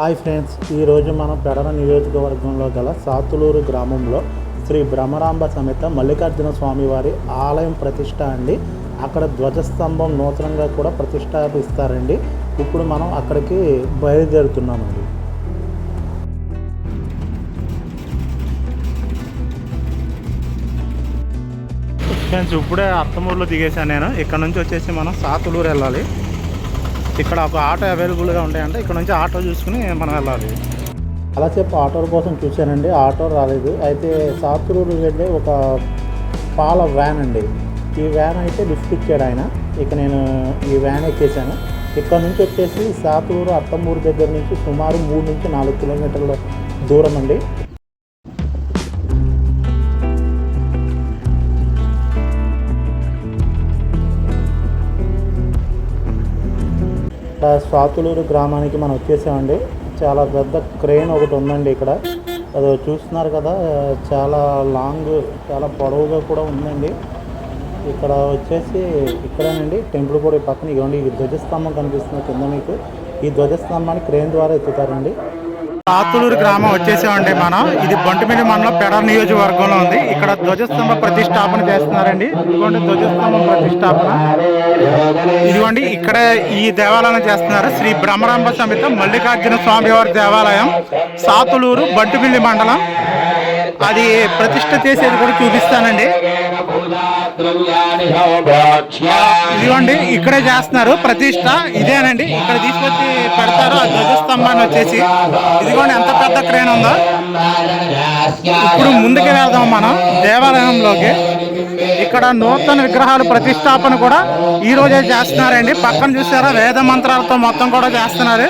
Hi friends ఈరోజు మనం పెడన నియోజకవర్గంలో గల సాతులూరు గ్రామంలో శ్రీ బ్రహ్మరాంబ సమేత మల్లికార్జున స్వామివారి ఆలయం ప్రతిష్ట అండి. అక్కడ ధ్వజస్తంభం నూతనంగా కూడా ప్రతిష్టాపిస్తారండి. ఇప్పుడు మనం అక్కడికి బయలుదేరుతున్నామండి. ఫ్రెండ్స్ ఇప్పుడే అత్తమూరులో దిగేశాను నేను. ఇక్కడ నుంచి వచ్చేసి మనం సాతులూరు వెళ్ళాలి. ఇక్కడ ఒక ఆటో అవైలబుల్గా ఉంటాయంటే ఇక్కడ నుంచి ఆటో చూసుకుని మనం వెళ్ళాలి. అలా చెప్పి ఆటో కోసం చూశానండి. ఆటో రాలేదు. అయితే సాతులూరు వెళ్ళే ఒక పాల వ్యాన్ అండి. ఈ వ్యాన్ అయితే లిఫ్ట్ ఇచ్చాడు ఆయన. ఇక నేను ఈ వ్యాన్ ఎక్కేసాను ఇక్కడ నుంచి వచ్చేసి సాతులూరు అత్తమూరు దగ్గర నుంచి సుమారు మూడు నుంచి నాలుగు కిలోమీటర్ల దూరం అండి. ఇక్కడ స్వాతులూరు గ్రామానికి మనం వచ్చేసామండి. చాలా పెద్ద క్రెయిన్ ఒకటి ఉందండి ఇక్కడ. అది చూస్తున్నారు కదా చాలా లాంగ్ చాలా పొడవుగా కూడా ఉందండి. ఇక్కడ వచ్చేసి ఇక్కడేనండి టెంపుల్ కూడా పక్కన ఇవ్వండి. ఈ ధ్వజస్తంభం కనిపిస్తుంది కింద మీకు. ఈ ధ్వజస్తంభాన్ని క్రెయిన్ ద్వారా ఎత్తుతారండి. సాతులూరు గ్రామం వచ్చేసామండి మనం. ఇది బంటుమిల్లి మండలం పెడ నియోజకవర్గంలో ఉంది. ఇక్కడ ధ్వజస్తంభ ప్రతిష్టాపన చేస్తున్నారండి. ఇదిగోండి ధ్వజస్తంభ ప్రతిష్టాపన. ఇదిగోండి ఇక్కడ ఈ దేవాలయం చేస్తున్నారు. శ్రీ బ్రహ్మరాంబ సమేత మల్లికార్జున స్వామి వారి దేవాలయం సాతులూరు బంటుమిల్లి మండలం. అది ప్రతిష్ట చేసేది కూడా చూపిస్తానండి. ఇదిగోండి ఇక్కడే చేస్తున్నారు. ప్రతిష్ట ఇదేనండి. ఇక్కడ తీసుకొచ్చి పెడతారు. ఆ ధ్వజస్తంభాన్ని వచ్చేసి. ఇదిగోండి ఎంత పెద్ద క్రేన్ ఉందో. ఇప్పుడు ముందుకు వెళ్దాం మనం దేవాలయంలోకి. ఇక్కడ నూతన విగ్రహాలు ప్రతిష్టాపన కూడా ఈ రోజే చేస్తున్నారండి. పక్కన చూసారా వేద మంత్రాలతో మొత్తం కూడా చేస్తున్నారు.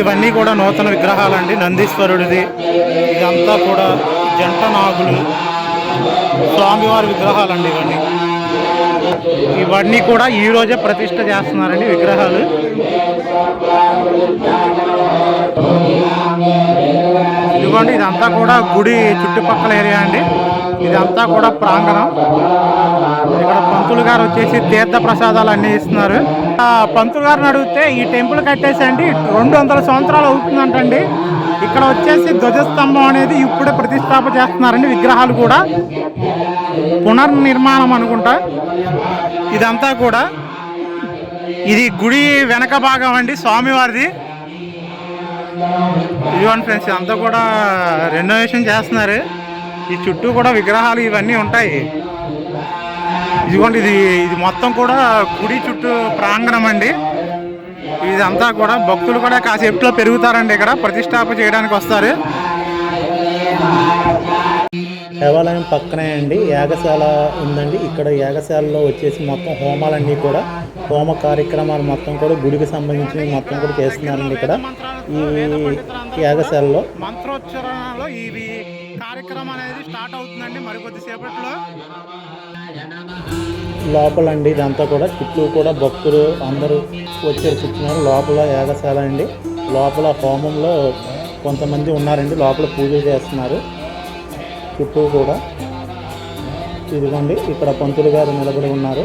ఇవన్నీ కూడా నూతన విగ్రహాలండి. నందీశ్వరుడిది. ఇదంతా కూడా జంట నాగులు స్వామివారి విగ్రహాలండి ఇవన్నీ. ఇవన్నీ కూడా ఈ రోజే ప్రతిష్ట చేస్తున్నారండి విగ్రహాలు. ఇదిగోండి ఇదంతా కూడా గుడి చుట్టుపక్కల ఏరియా అండి. ఇదంతా కూడా ప్రాంగణం. పంతులు గారు వచ్చేసి తీర్థ ప్రసాదాలు అన్ని ఇస్తున్నారు పంతులు గారిని అడిగితే ఈ టెంపుల్ కట్టేసి అండి రెండు వందల సంవత్సరాలు అవుతుందంటండి. ఇక్కడ వచ్చేసి ధ్వజస్తంభం అనేది ఇప్పుడే ప్రతిష్టాపన చేస్తున్నారండి విగ్రహాలు కూడా. పునర్నిర్మాణం అనుకుంటా. ఇదంతా కూడా ఇది గుడి వెనక భాగం అండి స్వామివారిది. ఇదిగోండి ఫ్రెండ్స్ ఇదంతా కూడా రెనోవేషన్ చేస్తున్నారు. ఈ చుట్టూ కూడా విగ్రహాలు ఇవన్నీ ఉంటాయి. ఇదిగోండి ఇది ఇది మొత్తం కూడా గుడి చుట్టూ ప్రాంగణం అండి. ఇదంతా కూడా భక్తులు కూడా కాసేపులో పెరుగుతారండి ఇక్కడ ప్రతిష్టాపన చేయడానికి వస్తారు. దేవాలయం పక్కనే అండి యాగశాల ఉందండి. ఇక్కడ యాగశాలలో వచ్చేసి మొత్తం హోమాలన్నీ కూడా హోమ కార్యక్రమాలు మొత్తం కూడా గుడికి సంబంధించినవి మొత్తం కూడా చేస్తున్నారండి ఇక్కడ. ఈ యాగశాలలో మంత్రోచ్చరణలో ఇవి కార్యక్రమం అనేది స్టార్ట్ అవుతుందండి మరి కొద్దిసేపట్లో లోపల అండి ఇదంతా కూడా. చుట్టూ కూడా భక్తులు అందరూ వచ్చారు కూర్చున్నారు. లోపల యాగశాల అండి. లోపల హోమంలో కొంతమంది ఉన్నారండి. లోపల పూజ చేస్తున్నారు. చుట్టూ కూడా ఇదిగోండి. ఇక్కడ పంతులు గారు నిలబడి ఉన్నారు.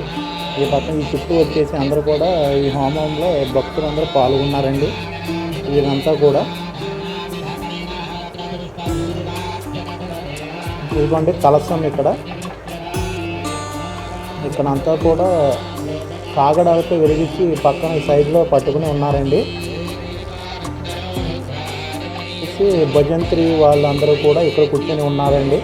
ఈ పక్కన ఈ చుట్టూ వచ్చేసి అందరూ కూడా ఈ హోమంలో భక్తులు అందరూ పాల్గొన్నారండి. ఇదంతా కూడా ఇదిగోండి కలసం ఇక్కడ. ఇక్కడ అంతా కూడా కాగడాలతో వెలిగించి పక్కన సైడ్లో పట్టుకుని ఉన్నారండి. భజంత్రి వాళ్ళందరూ కూడా ఇక్కడ కూర్చొని ఉన్నారండి.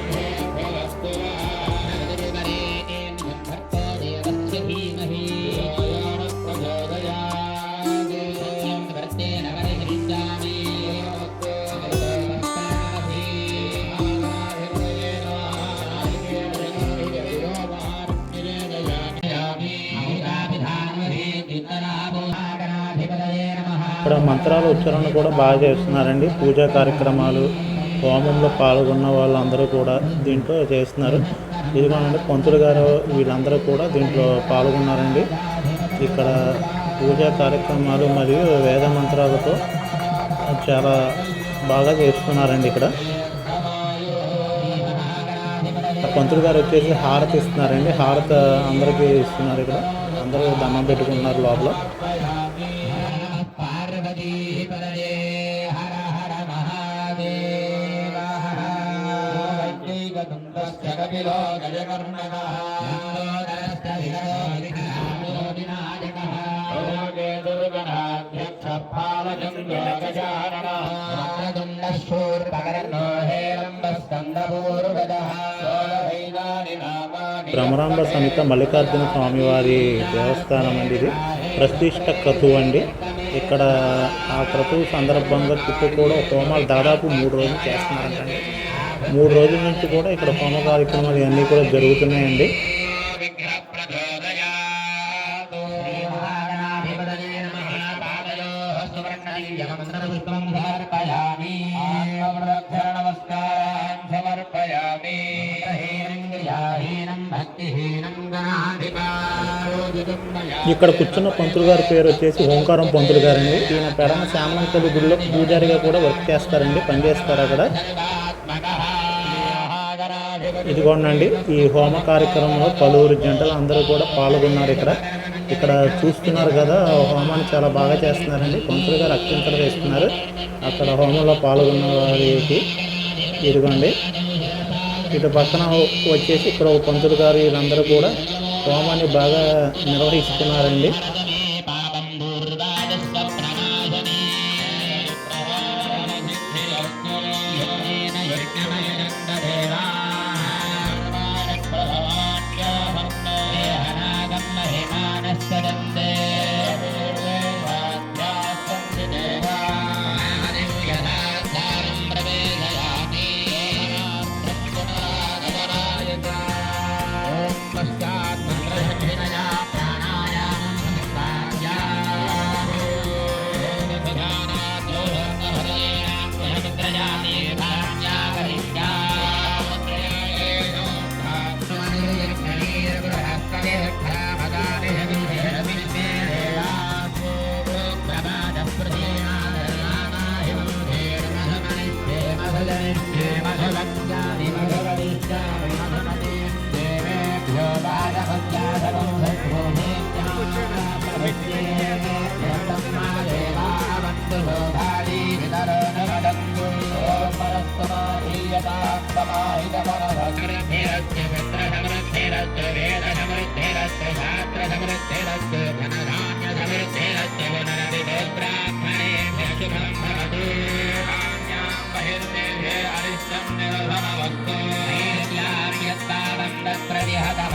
ఇక్కడ మంత్రాల ఉచ్చారణ కూడా బాగా చేస్తున్నారండి. పూజా కార్యక్రమాలు హోమంలో పాల్గొన్న వాళ్ళందరూ కూడా దీంట్లో చేస్తున్నారు. ఇదిగోనండి పంతులు గారు వీళ్ళందరూ కూడా దీంట్లో పాల్గొన్నారండి. ఇక్కడ పూజా కార్యక్రమాలు మరియు వేద మంత్రాలతో చాలా బాగా చేస్తున్నారండి ఇక్కడ. పంతులు గారు వచ్చేసి హారతి ఇస్తున్నారండి. హారత అందరికీ ఇస్తున్నారు ఇక్కడ. అందరూ దండం పెట్టుకుంటున్నారు లోపల. భ్రమరాంబ సమేత మల్లికార్జున స్వామివారి దేవస్థానం అండి ఇది. ప్రతిష్ట క్రతువు అండి. ఇక్కడ ఆ క్రతువు సందర్భంగా చుట్టూ కూడా హోమాలు దాదాపు మూడు రోజులు చేస్తున్నారంటండి. మూడు రోజుల నుంచి కూడా ఇక్కడ హోమ కార్యక్రమాలు ఇవన్నీ కూడా జరుగుతున్నాయండి. ఇక్కడ కూర్చున్న పంతులు గారి పేరు వచ్చేసి ఓంకారం పంతులు గారండి. ఈయన పెడమ శ్యామలంకల్లి గుడిలో పూజారిగా కూడా వర్క్ చేస్తారండి పనిచేస్తారు అక్కడ. ఇదిగోండి ఈ హోమ కార్యక్రమంలో పలువురు జంటలు అందరూ కూడా పాల్గొన్నారు ఇక్కడ. ఇక్కడ చూస్తున్నారు కదా హోమాన్ని చాలా బాగా చేస్తున్నారండి. పంతులు గారు అత్యంతలు వేస్తున్నారు. అక్కడ హోమంలో పాల్గొన్న వారికి ఇదిగోండి. ఇటు పక్కన వచ్చేసి ఇక్కడ ఒక పంతులు గారు వీళ్ళందరూ కూడా హోమాన్ని బాగా నిర్వహిస్తున్నారండి. ೇರಸ್ತೆ ಮಿತ್ರ ಸಮೃದ್ಧೇರಸ್ತೆ ವೇದ ಸಮೃದ್ಧೇರಸ್ತೆ ಶಾಸ್ತ್ರ ಸಮೃದ್ಧೇರಸ್ತೆ ಧನ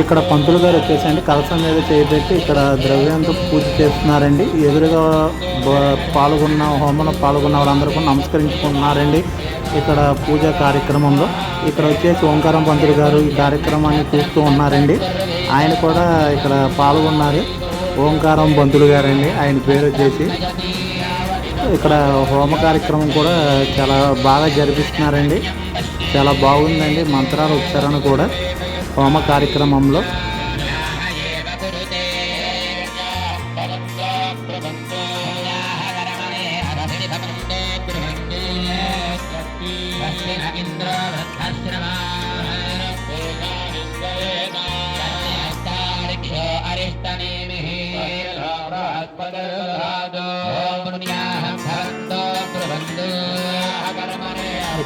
ఇక్కడ పంతులు గారు వచ్చేసండి కలసం మీద చేయబెట్టి ఇక్కడ ద్రవ్యంతో పూజ చేస్తున్నారండి. ఎదురుగా పాల్గొన్న హోమంలో పాల్గొన్న వాళ్ళందరూ కూడా నమస్కరించుకుంటున్నారండి. ఇక్కడ పూజా కార్యక్రమంలో. ఇక్కడ వచ్చేసి ఓంకారం పంతులు గారు ఈ కార్యక్రమాన్ని చూస్తూ ఉన్నారండి. ఆయన కూడా ఇక్కడ పాల్గొన్నారు. ఓంకారం పంతులు గారండి. ఆయన పేరు వచ్చేసి ఇక్కడ హోమ కార్యక్రమం కూడా చాలా బాగా జరిపిస్తున్నారండి. చాలా బాగుందండి. మంత్రాల ఉచ్చారణ కూడా. హోమ కార్యక్రమంలో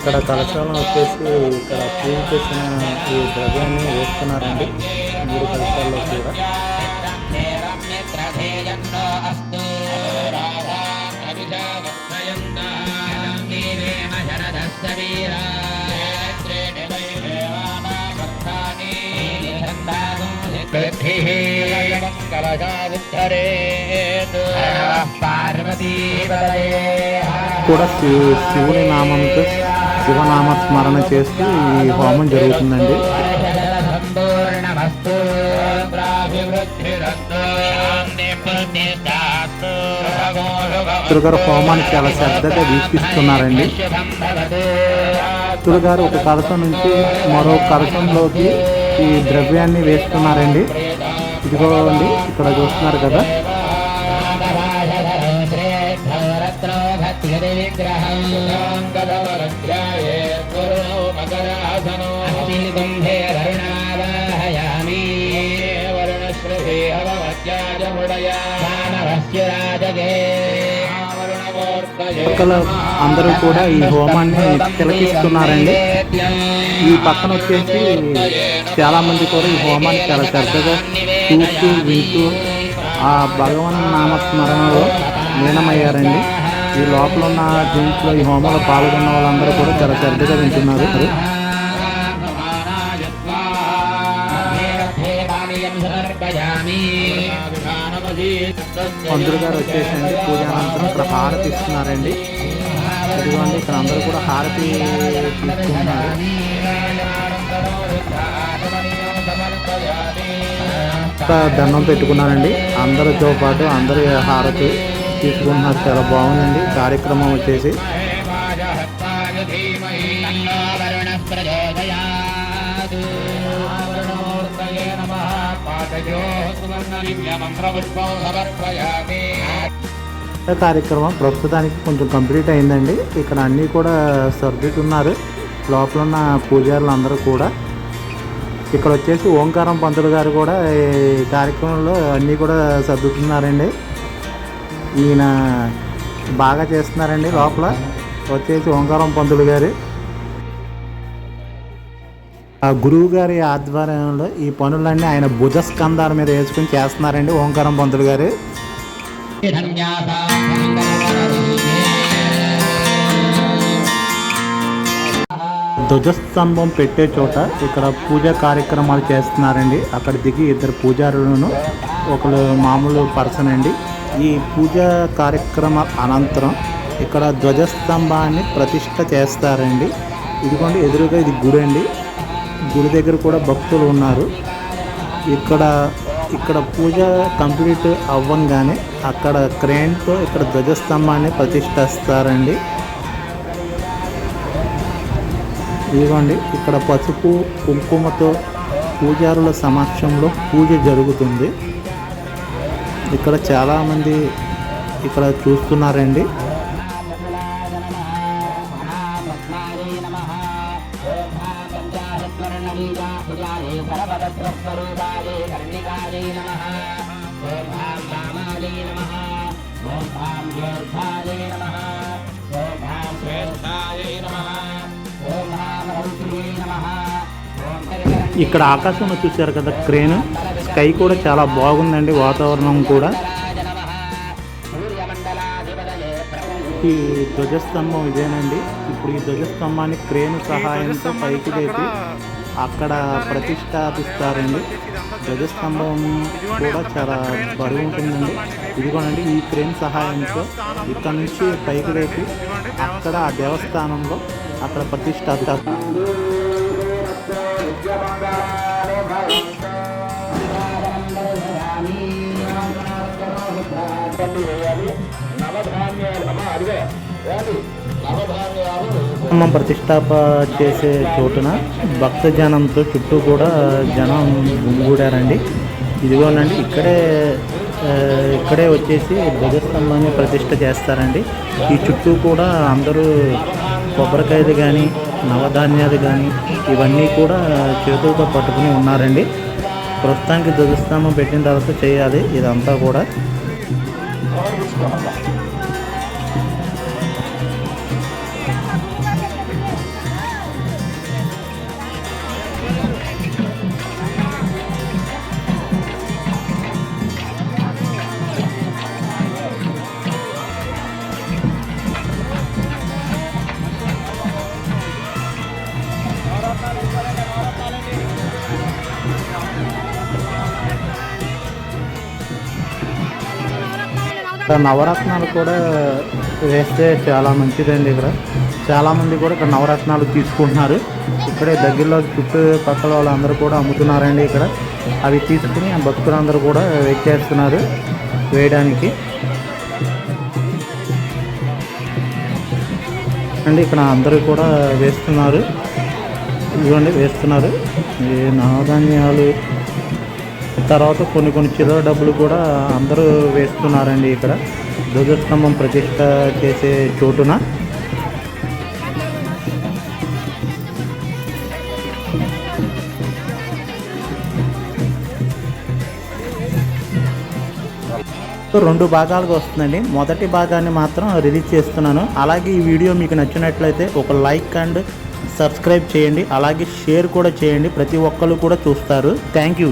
ఇక్కడ కలశాలను వచ్చేసి ఇక్కడ పూజ చేసిన ఈ ద్రవ్యాన్ని వేస్తున్నారండి మూడు కలశాల్లో కూడా. పార్వతీ కూడా శివుని నామంతో శివనామ స్మరణ చేస్తూ ఈ హోమం జరుగుతుందండి. సంపూర్ణమస్తు హోమానికి హోమాన్ని చాలా శ్రద్ధగా వీక్షిస్తున్నారండి. శుభం ఒక కలసం నుంచి మరో కలసంలోకి ఈ ద్రవ్యాన్ని వేస్తున్నారండి. ఇదిగోండి ఇక్కడ చూస్తున్నారు కదా. పక్కల అందరూ కూడా ఈ హోమాన్ని తిలకిస్తున్నారండి. ఈ పక్కన వచ్చేసి చాలా మంది కూడా ఈ హోమాన్ని చాలా శ్రద్ధగా చూస్తూ వింటూ ఆ భగవన్ నామస్మరణలో లీనమయ్యారండి. ఈ లోపల ఉన్న దీంట్లో ఈ హోమంలో పాల్గొన్న వాళ్ళందరూ కూడా చాలా శ్రద్ధగా వింటున్నారు. పంతులు గారు వచ్చేసండి పూజ అనంతరం ఇక్కడ హారతి ఇస్తున్నారండి. ఇదిగోండి ఇక్కడ అందరూ కూడా హారతి తీసుకుంటున్నారు. ఇక్కడ దండం పెట్టుకున్నారండి. అందరితో పాటు అందరు హారతి తీసుకుంటున్నారు. చాలా బాగుందండి. కార్యక్రమం వచ్చేసి. కార్యక్రమం ప్రస్తుతానికి కొంచెం కంప్లీట్ అయిందండి. ఇక్కడ అన్నీ కూడా సర్దుతున్నారు. లోపల ఉన్న పూజారులు అందరూ కూడా. ఇక్కడ వచ్చేసి ఓంకారం పంతులు గారు కూడా ఈ కార్యక్రమంలో అన్నీ కూడా సర్దుతున్నారండి. ఈయన బాగా చేస్తున్నారండి లోపల. వచ్చేసి ఓంకారం పంతులు గారు. ఆ గురువు గారి ఆధ్వర్యంలో ఈ పనులన్నీ ఆయన భుజస్కంధాల మీద వేసుకుని చేస్తున్నారండి ఓంకారం పంతులు గారు. ధ్వజస్తంభం పెట్టే చోట ఇక్కడ పూజా కార్యక్రమాలు చేస్తున్నారండి. అక్కడ దిగి ఇద్దరు పూజారులను ఒకరు మామూలు పర్సన్ అండి. ఈ పూజా కార్యక్రమ అనంతరం ఇక్కడ ధ్వజస్తంభాన్ని ప్రతిష్ట చేస్తారండి. ఇదిగోండి ఎదురుగా ఇది గుడి అండి. గుడి దగ్గర కూడా భక్తులు ఉన్నారు. ఇక్కడ ఇక్కడ పూజ కంప్లీట్ అవ్వంగానే అక్కడ క్రేన్తో ఇక్కడ ధ్వజస్తంభాన్ని ప్రతిష్ఠిస్తారండి. ఇదిగోండి ఇక్కడ పసుపు కుంకుమతో పూజారుల సమక్షంలో పూజ జరుగుతుంది. ఇక్కడ చాలామంది ఇక్కడ చూస్తున్నారండి. ఇక్కడ ఆకాశంలో చూశారు కదా క్రేన్? స్కై కూడా చాలా బాగుందండి వాతావరణం కూడా. ఈ ధ్వజస్తంభం ఇదేనండి. ఇప్పుడు ఈ ధ్వజస్తంభాన్ని క్రేన్ సహాయంతో పైకి లేపి అక్కడ ప్రతిష్టాపిస్తారండి. ధ్వజస్తంభం కూడా చాలా బరువు ఉంటుందండి. ఇదిగోనండి ఈ క్రేన్ సహాయంతో ఇక్కడ నుంచి పైకి లేపి అక్కడ ఆ దేవస్థానంలో అక్కడ ప్రతిష్టాపిస్తారు. అమ్మ ప్రతిష్టాప చేసే చోటున భక్త జనంతో చుట్టూ కూడా జనం గుమిగూడారండి. ఇదిగోనండి ఇక్కడే ఇక్కడే వచ్చేసి ధ్వజస్తంభాన్ని ప్రతిష్ట చేస్తారండి. ఈ చుట్టూ కూడా అందరూ కొబ్బరికాయలు కానీ నవధాన్యాలు కానీ ఇవన్నీ కూడా చేతులతో పట్టుకుని ఉన్నారండి. ప్రస్తుతానికి ధ్వజస్తంభం పెట్టిన తర్వాత చేయాలి ఇదంతా కూడా. నవరత్నాలు కూడా వేస్తే చాలా మంచిదండి ఇక్కడ. చాలామంది కూడా ఇక్కడ నవరత్నాలు తీసుకుంటున్నారు. ఇక్కడే దగ్గరలో చుట్టుపక్కల వాళ్ళందరూ కూడా అమ్ముతున్నారండి ఇక్కడ. అవి తీసుకుని భక్తులందరూ కూడా వెయిట్ చేస్తున్నారు వేయడానికి. అండి ఇక్కడ అందరూ కూడా వేస్తున్నారు. ఇదిగోండి వేస్తున్నారు. ఈ నవధాన్యాలు తర్వాత కొన్ని కొన్ని చిల్లర డబ్బులు కూడా అందరూ వేస్తున్నారండి ఇక్కడ. ధ్వజస్తంభం ప్రతిష్ట చేసే చోటున. రెండు భాగాలుగా వస్తుందండి. మొదటి భాగాన్ని మాత్రం రిలీజ్ చేస్తున్నాను. అలాగే ఈ వీడియో మీకు నచ్చినట్లయితే ఒక లైక్ అండ్ సబ్స్క్రైబ్ చేయండి. అలాగే షేర్ కూడా చేయండి. ప్రతి ఒక్కరు కూడా చూస్తారు. Thank you.